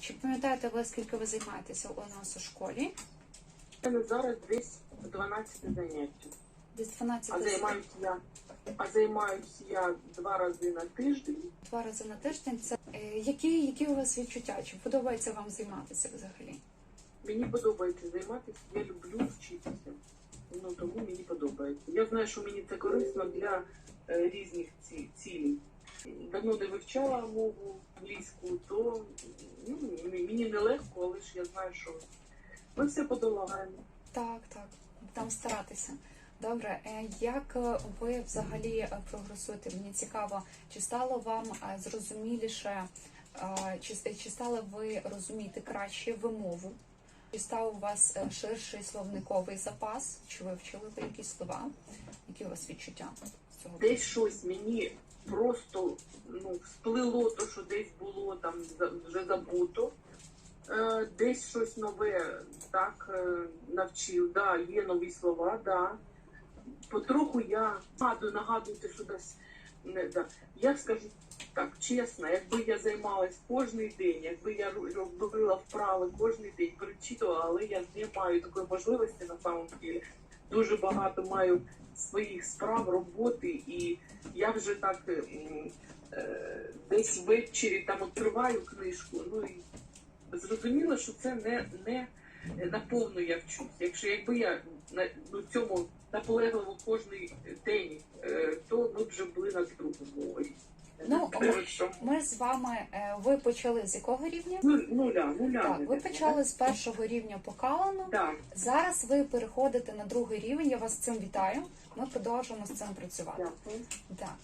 Чи пам'ятаєте ви, скільки ви займаєтеся у нас у школі? Зараз десь 12 заняття. Десь 12 А займаюся я, а займаюся я два рази на тиждень. два рази на тиждень. Це е, які, які у вас відчуття? Чи подобається вам займатися взагалі? Мені подобається займатися, я люблю вчитися. Ну тому мені подобається. Я знаю, що мені це корисно для е, різних ці, цілей. Давно не вивчала мову англійську, мені нелегко, але ж я знаю, що ми все подолаємо. Так, так, там старатися. Добре, Е, як е, ви взагалі е, прогресуєте? Мені цікаво, чи стало вам зрозуміліше, чи, чи стали ви розуміти краще вимову? Чи став у вас ширший словниковий запас? Чи вивчили ви якісь слова? Які у вас відчуття з цього? десь щось мені просто ну, сплило, то, що десь було там вже забуто. Е, десь щось нове так е, навчив. Да, є нові слова, да. Потроху я нагадую, нагадую те, що десь не да. Я скажу так чесно, якби я займалась кожен день, якби я робила вправи кожен день, перечитувала, але я не маю такої можливості на самом деле. Дуже багато маю своїх справ, роботи, і я вже так е, десь ввечері там відкриваю книжку. Ну і зрозуміло, що це не, не наповну я вчусь. Якщо якби я на ну, цьому наполегливо кожен день, е, то ми вже були на другому мові. Ну, Ми з вами е, ви почали з якого рівня? ну, нуля, нуля. Так, ви почали з першого рівня по Калану. Так, Зараз ви переходите на другий рівень. Я вас з цим вітаю. Ми продовжуємо з цим працювати. дякую. Так.